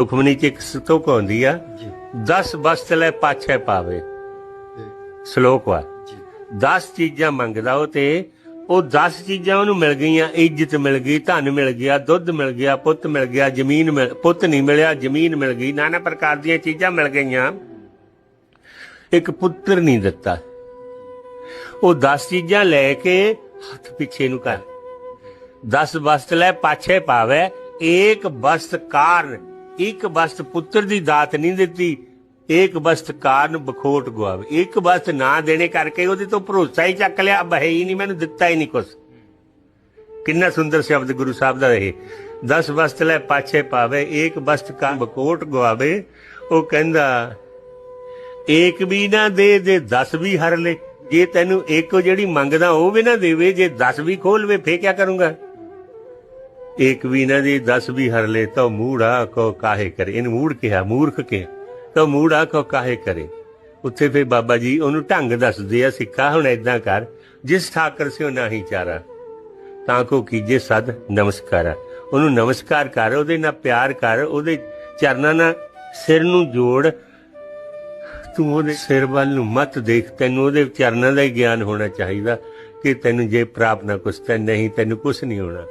ਸੁਖਮਨੀ ਚ ਇੱਕ ਸਤੋਕ ਹੁੰਦੀ ਆ। ਜੀ। 10 ਬਸਤ ਲੈ ਪਾਛੇ ਪਾਵੇ। ਸ਼ਲੋਕ ਵਾ। ਜੀ। 10 ਚੀਜ਼ਾਂ ਮੰਗਦਾ ਉਹ ਤੇ ਉਹ 10 ਚੀਜ਼ਾਂ ਉਹਨੂੰ ਮਿਲ ਗਈਆਂ ਇੱਜ਼ਤ ਮਿਲ ਗਈ ਧਨ ਮਿਲ ਗਿਆ ਦੁੱਧ ਮਿਲ ਗਿਆ ਪੁੱਤ ਮਿਲ ਗਿਆ ਜ਼ਮੀਨ ਮਿਲ ਪੁੱਤ ਨਹੀਂ ਮਿਲਿਆ ਜ਼ਮੀਨ ਮਿਲ ਗਈ ਨਾਨਾ ਪ੍ਰਕਾਰ ਦੀਆਂ ਚੀਜ਼ਾਂ ਮਿਲ ਗਈਆਂ। ਇੱਕ ਪੁੱਤਰ ਨਹੀਂ ਦਿੱਤਾ। ਉਹ 10 ਚੀਜ਼ਾਂ ਲੈ ਕੇ ਹੱਥ ਪਿੱਛੇ ਨੂੰ ਕਰ। 10 ਵਸਤ ਲੈ ਪਾਛੇ ਪਾਵੇ ਏਕ ਵਸਤ ਕਾਰਨ ਇੱਕ ਬਸਤ ਪੁੱਤਰ ਦੀ ਦਾਤ ਨਹੀਂ ਦਿੱਤੀ ਏਕ ਬਸਤ ਕਾਰਨ ਬਖੋਟ ਗਵਾਵੇ ਇੱਕ ਵਸਤ ਨਾ ਦੇਣੇ ਕਰਕੇ ਉਹਦੇ ਤੋਂ ਭਰੋਸਾ ਹੀ ਚੱਕ ਲਿਆ ਬਹਿ ਹੀ ਨਹੀਂ, ਮੈਨੂੰ ਦਿੱਤਾ ਹੀ ਨਹੀਂ ਕੁਛ। ਕਿੰਨਾ ਸੁੰਦਰ ਸ਼ਬਦ ਗੁਰੂ ਸਾਹਿਬ ਦਾ ਇਹ। 10 ਬਸਤ ਲੈ ਪਾਛੇ ਪਾਵੇ ਏਕ ਬਸਤ ਕਾਰਨ ਬਖੋਟ ਗਵਾਵੇ ਉਹ ਕਹਿੰਦਾ ਏਕ ਵੀ ਨਾ ਦੇ ਦੇ 10 ਵੀ ਹਰ ਲੈ, ਜੇ ਤੈਨੂੰ ਇੱਕ ਜਿਹੜੀ ਮੰਗਦਾ ਉਹ ਵੀ ਨਾ ਦੇਵੇ, ਜੇ 10 ਵੀ ਖੋਲਵੇ, ਫੇਰ ਕਿਆ ਕਰੂੰਗਾ? ਇੱਕ ਵੀ ਨਾ ਦੇ 10 ਵੀ ਹਰ ਲੈ ਤਾਂ ਮੂੜਾ ਕੋ ਕਾਹੇ ਕਰੇ। ਇਹਨੂੰ ਮੂੜ ਕਿਹਾ, ਮੂਰਖ ਕਿਹਾ। ਤਾਂ ਮੂੜਾ ਕੋ ਕਾਹੇ ਕਰੇ। ਉੱਥੇ ਫੇ ਬਾਬਾ ਜੀ ਉਹਨੂੰ ਢੰਗ ਦੱਸਦੇ ਆ, ਸਿੱਖਾ, ਹੁਣ ਏਦਾਂ ਕਰ। ਜਿਸ ਠਾਕਰ ਸਿਓ ਨਹੀਂ ਚਾਰਾ, ਤਾਂ ਕੋ ਕੀਜੇ ਸਦ ਨਮਸਕਾਰਾ। ਉਹਨੂੰ ਨਮਸਕਾਰ ਕਰ, ਉਹਦੇ ਨਾਲ ਪਿਆਰ ਕਰ, ਉਹਦੇ ਚਰਨਾਂ ਨਾਲ ਸਿਰ ਨੂੰ ਜੋੜ। ਤੂੰ ਉਹਦੇ ਸਿਰ ਵੱਲ ਨੂੰ ਮਤ ਦੇਖ, ਤੈਨੂੰ ਉਹਦੇ ਚਰਨਾਂ ਦਾ ਹੀ ਗਿਆਨ ਹੋਣਾ ਚਾਹੀਦਾ ਕਿ ਤੈਨੂੰ ਜੇ ਪ੍ਰਾਪਤ ਨਾ ਕੁਛ ਤੇ ਨਹੀਂ, ਤੈਨੂੰ ਕੁਛ ਨਹੀਂ ਹੋਣਾ।